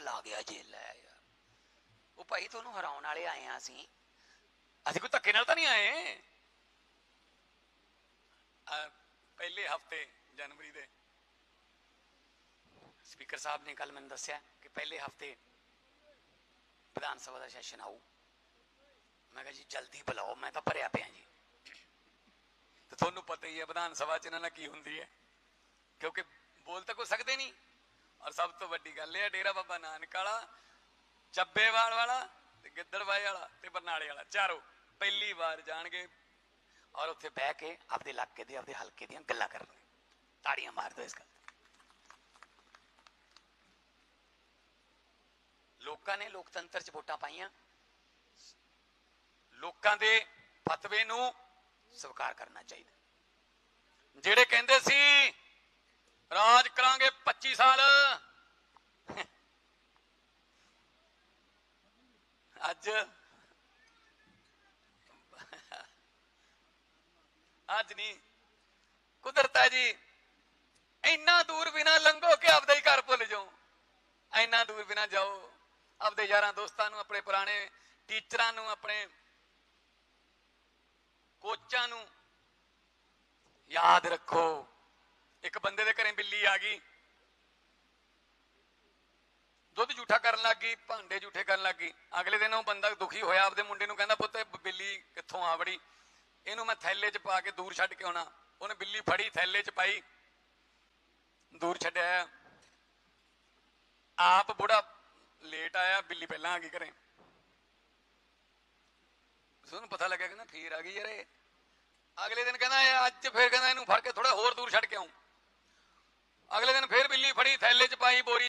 ਲਾ ਗਿਆ ਜੇ, ਲੈ ਯਾਰ। ਉਹ ਭਾਈ ਤੁਹਾਨੂੰ ਹਰਾਉਣ ਵਾਲੇ ਆਏ ਆ ਅਸੀਂ। ਅਸੀਂ ਕੋਈ ਧੱਕੇ ਨਾਲ ਤਾਂ ਨਹੀਂ ਆਏ? ਪਹਿਲੇ ਹਫ਼ਤੇ ਜਨਵਰੀ ਦੇ ਸਪੀਕਰ ਸਾਹਿਬ ਨੇ ਕੱਲ ਮੈਨੂੰ ਦੱਸਿਆ ਕਿ ਪਹਿਲੇ ਹਫ਼ਤੇ ਵਿਧਾਨ ਸਭਾ ਦਾ ਸੈਸ਼ਨ ਆਊ। ਮੈਂ ਕਿਹਾ ਜੀ, ਜਲਦੀ ਬੁਲਾਓ, ਮੈਂ ਤਾਂ ਭਰਿਆ ਪਿਆ ਜੀ। ਤੇ ਤੁਹਾਨੂੰ ਪਤਾ ਹੀ ਹੈ ਵਿਧਾਨ ਸਭਾ ਚ ਇਹਨਾਂ ਨਾਲ ਕੀ ਹੁੰਦੀ ਹੈ। ਕਿਉਂਕਿ ਬੋਲ ਤਾਂ ਕੋ ਸਕਦੇ ਨਹੀਂ। ਔਰ ਸਭ ਤੋਂ ਵੱਡੀ ਗੱਲ ਇਹ ਹੈ ਡੇਰਾ ਬਾਬਾ ਨਾਨਕ ਵਾਲਾ, ਚੱਬੇਵਾਲ ਵਾਲਾ ਤੇ ਗਿੱਦੜਬਾਈ ਵਾਲਾ ਤੇ ਬਰਨਾਲੇ ਵਾਲਾ, ਚਾਰੋਂ ਪਹਿਲੀ ਵਾਰ ਜਾਣਗੇ ਔਰ ਉੱਥੇ ਬਹਿ ਕੇ ਆਪਦੇ ਇਲਾਕੇ ਦੇ, ਆਪਦੇ ਹਲਕੇ ਦੀਆਂ ਗੱਲਾਂ ਕਰਨਗੇ। ਤਾੜੀਆਂ ਮਾਰ ਦਿਓ ਇਸ ਗੱਲ ਲੋਕਾਂ ਨੇ ਲੋਕਤੰਤਰ 'ਚ ਵੋਟਾਂ ਪਾਈਆਂ। ਲੋਕਾਂ ਦੇ ਫਤਵੇ ਨੂੰ ਸਵੀਕਾਰ ਕਰਨਾ ਚਾਹੀਦਾ। ਜਿਹੜੇ ਕਹਿੰਦੇ ਸੀ 25 ਸਾਲ? ਅੱਜ? ਅੱਜ ਨਹੀਂ। ਕੁਦਰਤ ਹੈ ਜੀ, ਇੰਨਾ ਦੂਰ ਬਿਨਾ ਲੰਘੋ ਕਿ ਆਪਦਾ ਹੀ ਘਰ ਭੁੱਲ ਜਾਓ। ਇੰਨਾ ਦੂਰ ਬਿਨਾ ਜਾਓ। ਆਪਦੇ ਯਾਰਾਂ ਦੋਸਤਾਂ ਨੂੰ, ਆਪਣੇ ਪੁਰਾਣੇ ਟੀਚਰਾਂ ਨੂੰ, ਆਪਣੇ ਕੋਚਾਂ ਨੂੰ ਯਾਦ ਰੱਖੋ। ਇੱਕ ਬੰਦੇ ਦੇ ਘਰੇ ਬਿੱਲੀ ਆ ਗਈ। ਦੁੱਧ ਝੂਠਾ ਕਰਨ ਲੱਗ ਗਈ, ਭਾਂਡੇ ਝੂਠੇ ਕਰਨ ਲੱਗ ਗਈ। ਅਗਲੇ ਦਿਨ ਉਹ ਬੰਦਾ ਦੁਖੀ ਹੋਇਆ, ਆਪਦੇ ਮੁੰਡੇ ਨੂੰ ਕਹਿੰਦਾ, ਪੁੱਤ, ਇਹ ਬਿੱਲੀ ਕਿੱਥੋਂ ਆ ਵੜੀ? ਇਹਨੂੰ ਮੈਂ ਥੈਲੇ 'ਚ ਪਾ ਕੇ ਦੂਰ ਛੱਡ ਕੇ ਆਉਣਾ। ਉਹਨੇ ਬਿੱਲੀ ਫੜੀ, ਥੈਲੇ 'ਚ ਪਾਈ, ਦੂਰ ਛੱਡਿਆ। ਆਪ ਬੁੜਾ ਲੇਟ ਆਇਆ, ਬਿੱਲੀ ਪਹਿਲਾਂ ਆ ਗਈ ਘਰੇ। ਸਾਨੂੰ ਪਤਾ ਲੱਗਿਆ ਕਹਿੰਦਾ ਫੇਰ ਆ ਗਈ ਯਾਰ ਅਗਲੇ ਦਿਨ ਕਹਿੰਦਾ ਅੱਜ ਫੇਰ ਕਹਿੰਦਾ ਇਹਨੂੰ ਫੜ ਕੇ ਥੋੜਾ ਹੋਰ ਦੂਰ ਛੱਡ ਕੇ ਆਉਂ ਅਗਲੇ ਦਿਨ ਫੇਰ ਬਿੱਲੀ ਫੜੀ, ਥੈਲੇ 'ਚ ਪਾਈ, ਬੋਰੀ